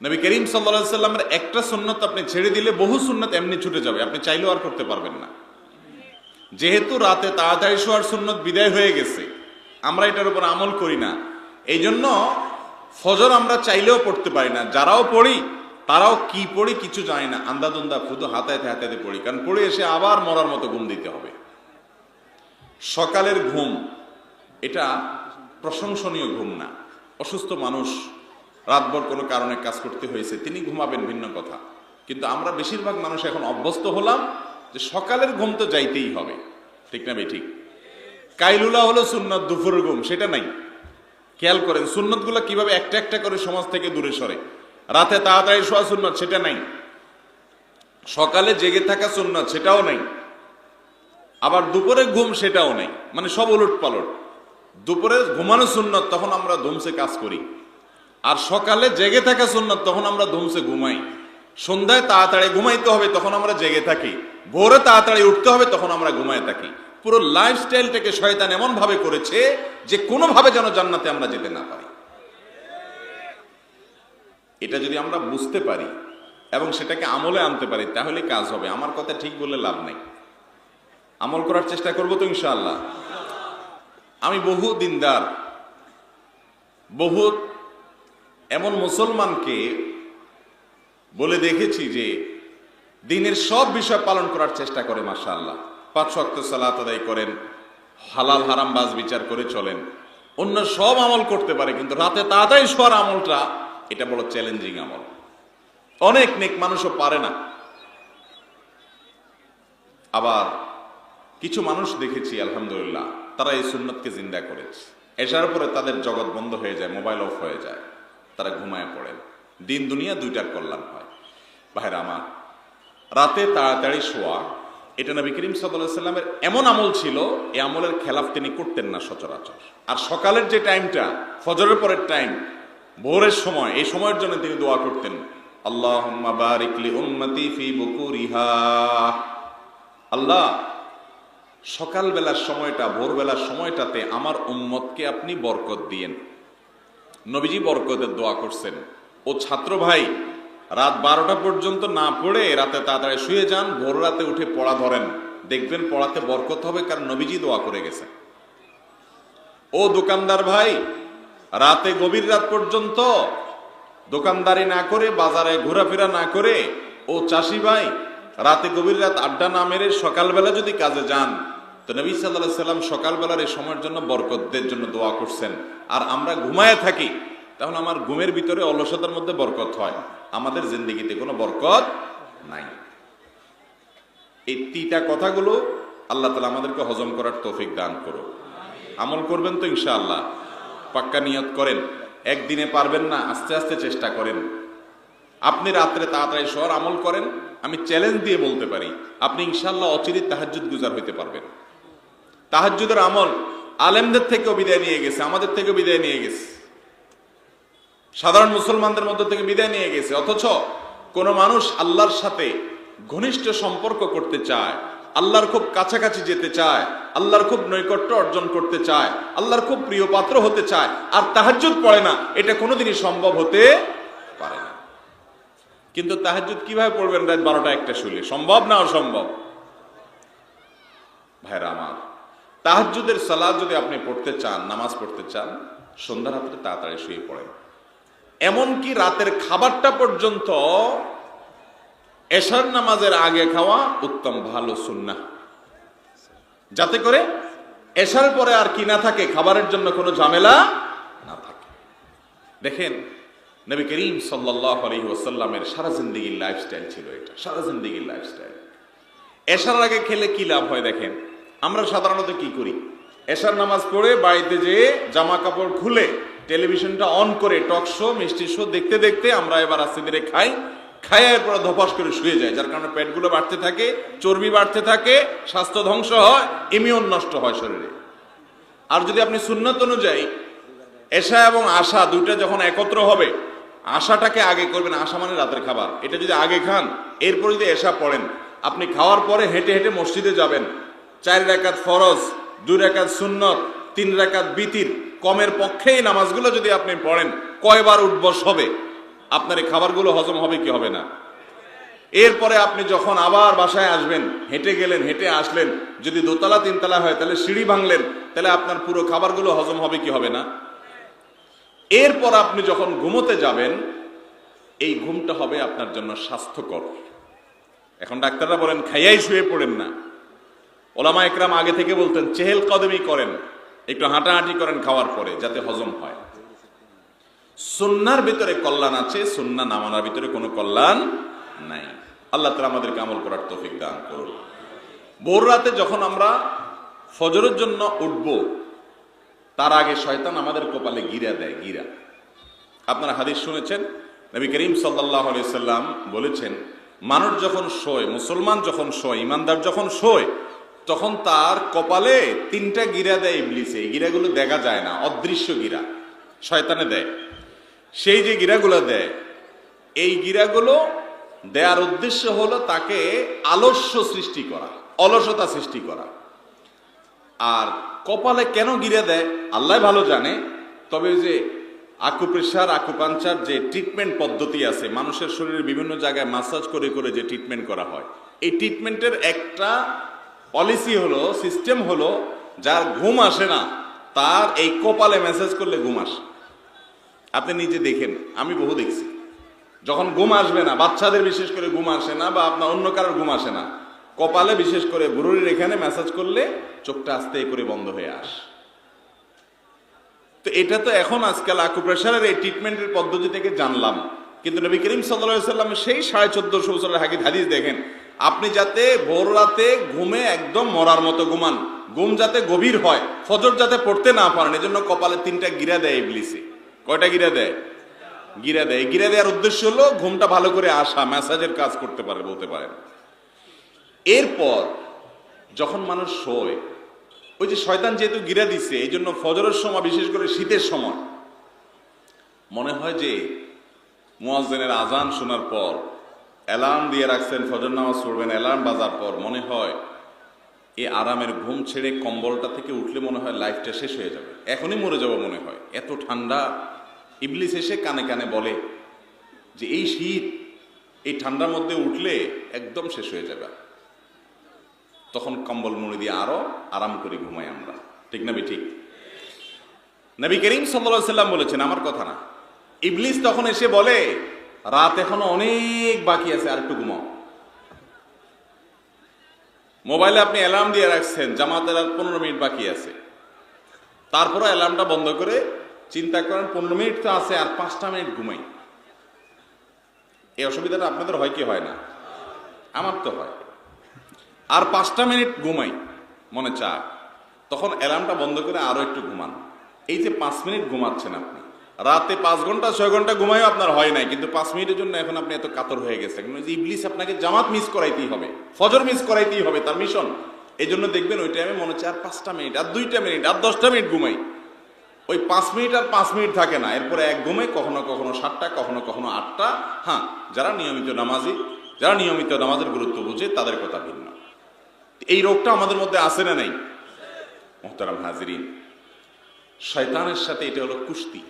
নবী করিম সাল্লা সাল্লামের একটা সুন্নত আপনি ছেড়ে দিলে বহু সুন্নত এমনি ছুটে যাবে, আপনি চাইলেও আর করতে পারবেন না। যেহেতু রাতে তাড়াতাড়ি শোয়ার সুন্নত বিদায় হয়ে গেছে, আমরা এটার উপর আমল করি না। এই জন্য ফজর আমরা চাইলেও পড়তে পারি না। যারাও পড়ি, তারাও কি পড়ি কিছু জানি না। আন্দাদুন্দা শুধু হাতাইতে হাতাইতে পড়ি, কারণ পড়ে এসে আবার মরার মতো ঘুম দিতে হবে। সকালের ঘুম, এটা প্রশংসনীয় ঘুম না। অসুস্থ মানুষ রাতভর কোনো কারণে কাজ করতে হয়েছে, তিনি ঘুমাবেন ভিন্ন কথা। কিন্তু আমরা বেশিরভাগ মানুষ এখন অভ্যস্ত হলাম যে সকালের ঘুম তো যাইতেই হবে। ঠিক না ঠিক? কাইলুলা হলো সুন্নত দুপুরের ঘুম, সেটা নাই। খেয়াল করেন, সুন্নতগুলো কীভাবে একটা একটা করে সমাজ থেকে দূরে সরে। রাতে তাড়াতাড়ি শোয়া সুন্নত, সেটা নাই। সকালে জেগে থাকা সুন্নত, সেটাও নাই। আবার দুপুরে ঘুম, সেটাও নাই। মানে সব উলট পালট দুপুরে ঘুমানো সুন্নত, তখন আমরা ধুমসে কাজ করি। আর সকালে জেগে থাকা সুন্নত, তখন আমরা ধুমসে ঘুমাই। সন্ধ্যায় তাড়াতাড়ি ঘুমাইতে হবে, তখন আমরা জেগে থাকি। ভোরে তাড়াতাড়ি উঠতে হবে, তখন আমরা ঘুমায় থাকি। পুরো লাইফস্টাইলটাকে শয়তান এমন ভাবে করেছে যে কোনোভাবে যেন জান্নাতে আমরা যেতে না পারি। এটা যদি আমরা বুঝতে পারি এবং সেটাকে আমলে আনতে পারি, তাহলে কাজ হবে। আমার কথা ঠিক বলে লাভ নেই। আমল করার চেষ্টা করব তো ইনশাআল্লাহ। আমি বহু দিনদার বহুত এমন মুসলমানকে বলে দেখেছি যে দিনের সব বিষয় পালন করার চেষ্টা করে মাসা আল্লাহ পাঁচ শক্ত সালাত আদায় করেন, হালাল হারাম বাজ বিচার করে চলেন। অন্য সব আমল করতে পারে, কিন্তু রাতে তাড়াতাড়ি শোয়ার আমলটা, এটা বড় চ্যালেঞ্জিং আমল। অনেক নেক মানুষও পারে না। আবার কিছু মানুষ দেখেছি, আলহামদুলিল্লাহ, তারা এই সুন্নতকে জিন্দা করেছে। এসার পরে তাদের জগৎ বন্ধ হয়ে যায়, মোবাইল অফ হয়ে যায়। তারা ঘুমায় পড়েন। দিন দুনিয়া দুইটার কল্যাণ হয়। ভাইরা আমার, রাতে তাড়াতাড়ি শোয়া, এটা নবী করিম সাল্লামের এমন আমল ছিল, এই আমলের খেলাফ তিনি করতেন না সচরাচর। আর সকালের যে টাইমটা, ফজরের পরের টাইম, ভোরের সময়, এই সময়ের জন্য তিনি দোয়া করতেন আল্লাহ আল্লাহ, সকালবেলার সময়টা, ভোরবেলার সময়টাতে আমার উম্মতকে আপনি বরকত দিয়েন। নবীজি বরকতের দোয়া করছেন। ও ছাত্র ভাই, রাত বারোটা পর্যন্ত না পড়ে রাতে তাড়াতাড়ি শুয়ে যান, ভোর রাতে উঠে পড়া ধরেন। দেখবেন পড়াতে বরকত হবে কারণ নবীজি দোয়া করে গেছে ও দোকানদার ভাই, রাতে গভীর রাত পর্যন্ত দোকানদারি না করে, বাজারে ঘোরাফেরা না করে, ও চাষি ভাই, রাতে গভীর রাত আড্ডা না মেরে সকালবেলা যদি কাজে যান তো নবী সাল্লাহ সাল্লাম সকালবেলার এই সময়ের জন্য বরকতদের জন্য দোয়া করছেন। আর আমরা ঘুমায় থাকি, তাহলে আমার ঘুমের ভিতরে অলসতার মধ্যে বরকত হয়। আমাদের জিন্দিগিতে কোনো বরকত নাই। এই তিতা কথাগুলো আল্লাহ তালা আমাদেরকে হজম করার তৌফিক দান করো আমল করবেন তো ইনশাআল্লাহ। পাক্কা নিয়ত করেন। একদিনে পারবেন না, আস্তে আস্তে চেষ্টা করেন। আপনি রাত্রে তাড়াতাড়ি শহর আমল করেন, আমি চ্যালেঞ্জ দিয়ে বলতে পারি, আপনি ইনশাল্লাহ অচিরিত তাহাজুদ গুজার হইতে পারবেন। তাহাজুদের আমল আলেমদের থেকেও বিদায় নিয়ে গেছে, আমাদের থেকেও বিদায় নিয়ে গেছে। সাধারণ মুসলমানদের মধ্যে থেকে বিদায় নিয়ে গেছে, অথচ কোন মানুষ আল্লাহর সাথে ঘনিষ্ঠ সম্পর্ক করতে চায়, আল্লাহর খুব কাছাকাছি যেতে চায়, আল্লাহর খুব নৈকট্য অর্জন করতে চায়, আল্লাহর খুব প্রিয় পাত্র হতে চায়, আর তাহাজ্জুদ পড়ে না, এটা কোনোদিনই সম্ভব হতে পারে না। কিন্তু তাহাজ্জুদ কীভাবে পড়বেন রাত বারোটা একটা শুলে সম্ভব না অসম্ভব? ভাইরা আমার তাহাজ্জুদের সালাদ যদি আপনি পড়তে চান, নামাজ পড়তে চান, সন্ধ্যা রাত্রে তাড়াতাড়ি শুয়ে পড়েন। এমনকি রাতের খাবারটা পর্যন্ত এশার নামাজের আগে খাওয়া উত্তম, ভালো সুন্না যাতে করে এশার পরে আর কি না থাকে, খাবারের জন্য কোনো ঝামেলা না থাকে। দেখেন, নবী করিম সাল্লাহ আলী ওসাল্লামের সারা জিন্দিগির লাইফস্টাইল ছিল এটা, সারা জিন্দিগির লাইফস্টাইল এশার আগে খেলে কি লাভ হয় দেখেন? আমরা সাধারণত কি করি? এশার নামাজ পড়ে বাড়িতে যেয়ে জামা কাপড় খুলে টেলিভিশনটা অন করে টক শো, মিষ্টি শো দেখতে দেখতে আমরা এবার আস্তে ধীরে খাই। খাইয়ের পরে ধপাস করে শুয়ে যায়, যার কারণে পেটগুলো বাড়তে থাকে, চর্বি বাড়তে থাকে, স্বাস্থ্য ধ্বংস হয়, ইমিউন নষ্ট হয় শরীরে। আর যদি আপনি সুন্নত অনুযায়ী এশা এবং আশা দুইটা যখন একত্র হবে, আশাটাকে আগে করবেন, আশা মানে রাতের খাবার। এটা যদি আগে খান, এরপর যদি এশা পড়েন, আপনি খাওয়ার পরে হেঁটে হেঁটে মসজিদে যাবেন চার রেখাত ফরজ, দুই রেখাত সুন্নত, তিন রেখাত বিতির। কমের পক্ষেই নামাজগুলো যদি আপনি পড়েন, কয়বার উঠবস হবে? আপনার এই খাবারগুলো হজম হবে কি হবে না? এরপরে আপনি যখন আবার বাসায় আসবেন, হেঁটে গেলেন, হেঁটে আসলেন, যদি দোতলা, তিনতলা হয়, তাহলে সিঁড়ি ভাঙলেন, তাহলে আপনার পুরো খাবারগুলো হজম হবে কি হবে না? এরপর আপনি যখন ঘুমোতে যাবেন, এই ঘুমটা হবে আপনার জন্য স্বাস্থ্যকর। এখন ডাক্তাররা বলেন, খাইয়াই শুয়ে পড়েন না। ওলামা একরাম আগে থেকে বলতেন, চেহেল কদমি করেন, একটু হাঁটাহাঁটি করেন খাওয়ার পরে, যাতে হজম হয়। সুন্নার ভিতরে কল্যাণ আছে, সুন্না নামানোর ভিতরে কোনো কল্যাণ নাই। আল্লাহ তালা আমাদেরকে আমল করার তৌফিক দান করুন। ভোর রাতে যখন আমরা ফজরের জন্য উঠব, তার আগে শয়তান আমাদের কপালে গিরা দেয়, গিরা। আপনারা হাদিস শুনেছেন? নবী করিম সাল্লাহ সাল্লাম বলেছেন, মানুষ যখন শোয়, মুসলমান যখন শোয়, ইমানদার যখন শোয় তখন তার কপালে তিনটা গিরা দেয় ইবলিসে। গিরাগুলো দেখা যায় না, অদৃশ্য গিরা। শয়তানে দেয়। সেই যে গিরাগুলো দেয়, এই গিরাগুলো দেয়ার উদ্দেশ্য হলো তাকে আলস্য সৃষ্টি করা, অলসতা সৃষ্টি করা। আর কপালে কেন গিরে দেয়? আল্লাহ ভালো জানে। তবে যে আকুপ্রেশার আকুপাঞ্চার যে ট্রিটমেন্ট পদ্ধতি আছে, মানুষের শরীরের বিভিন্ন জায়গায় মাসাজ করে করে যে ট্রিটমেন্ট করা হয়, এই ট্রিটমেন্টের একটা পলিসি হলো, সিস্টেম হলো, যার ঘুম আসে না, তার এই কপালে মেসেজ করলে ঘুম আসে। আপনি নিজে দেখেন, আমি বহু দেখছি। যখন ঘুম আসবে না, বাচ্চাদের বিশেষ করে ঘুম আসে না বা আপনার অন্য কারোর ঘুম আসে না, কপালে বিশেষ করে বুড়ির এখানে মেসেজ করলে চোখটা আস্তে করে বন্ধ হয়ে আস। তো এটা তো এখন আজকাল আকুপ্রেশারের এই ট্রিটমেন্টের পদ্ধতি থেকে জানলাম। কিন্তু নবী করিম সাল্লা সাল্লাম সেই সাড়ে চোদ্দশো বছরের হাকিদ হাদিস দেখেন আপনি যাতে ভোর রাতে ঘুমে একদম মরার মতো ঘুমান। ঘুম যাতে গভীর হয়, ফজর যাতে পড়তে না পারেন, এজন্য কপালে তিনটা গিরা দেয় ইবলিসে। কয়টা গিরা দেয়? গিরা দেয়। গিরা দেওয়ার উদ্দেশ্য হলো ঘুমটা ভালো করে আসা, মেসাজের কাজ করতে পারে, বলতে পারেন। এরপর যখন মানুষ শোয়, ওই যে শয়তান যেহেতু গিরা দিছে এই জন্য ফজরের সময়, বিশেষ করে শীতের সময়, মনে হয় যে মুয়াজ্জিনের আজান শোনার পর অ্যালার্ম দিয়ে রাখছেন ফজর নামাজ পড়বেন, অ্যালার্ম বাজার পর, মনে হয় এই আরামের ঘুম ছেড়ে কম্বলটা থেকে উঠলে মনে হয় লাইফটা শেষ হয়ে যাবে। এখনই মরে যাব মনে হয়। এত ঠান্ডা। ইবলিস এসে কানে কানে বলে যে, এই শীত, এই ঠান্ডার মধ্যে উঠলে একদম শেষ হয়ে যাবে। তখন কম্বল মুড়ি দিয়ে আরও আরাম করে ঘুমাই আমরা। ঠিক না ঠিক নবী করিম সাল্লা সাল্লাম বলেছেন, আমার কথা না। ইবলিস তখন এসে বলে রাত এখনও অনেক বাকি আছে আর একটু ঘুমাও। মোবাইলে আপনি অ্যালার্ম দিয়ে রাখছেন, জামাতের আর পনেরো মিনিট বাকি আছে। তারপরে অ্যালার্মটা বন্ধ করে চিন্তা করেন, পনেরো মিনিট তো আছে, আর পাঁচটা মিনিট ঘুমাই। এই অসুবিধাটা আপনাদের হয় কি হয় না? আমার তো হয়। আর পাঁচটা মিনিট ঘুমাই, মনে চা তখন অ্যালার্মটা বন্ধ করে আরও একটু ঘুমান। এই যে পাঁচ মিনিট ঘুমাচ্ছেন আপনি রাতে পাঁচ ঘণ্টা, ছয় ঘণ্টা ঘুমাইও আপনার হয় নাই, কিন্তু পাঁচ মিনিটের জন্য এখন আপনি এত কাতর হয়ে গেছেন। ইবলিস আপনাকে জামাত মিস করাইতেই হবে, ফজর মিস করাইতেই হবে, তার মিশন এই জন্য দেখবেন ওই টাইমে মনে হচ্ছে আর পাঁচটা মিনিট আর দুইটা মিনিট আর দশটা মিনিট ঘুমাই। ওই পাঁচ মিনিট আর পাঁচ মিনিট থাকে না, এরপরে এক ঘুমে কখনো কখনো সাতটা, কখনো কখনো আটটা। হ্যাঁ যারা নিয়মিত নামাজি, যারা নিয়মিত নামাজের গুরুত্ব বুঝে, তাদের কথা ভিন্ন। এই রোগটা আমাদের মধ্যে আসে না নাই? মোহতারাম হাজরিন, শয়তানের সাথে এটা হলো কুস্তি।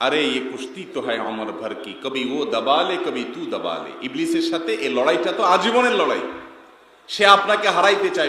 আরে, এ কুস্তি তো হয় অমর ভর কি। কবি ও দবালে, কবি তু দবালে। ইবলিসের সাথে এই লড়াইটা তো আজীবনের লড়াই। সে আপনাকে হারাইতে চাইবে।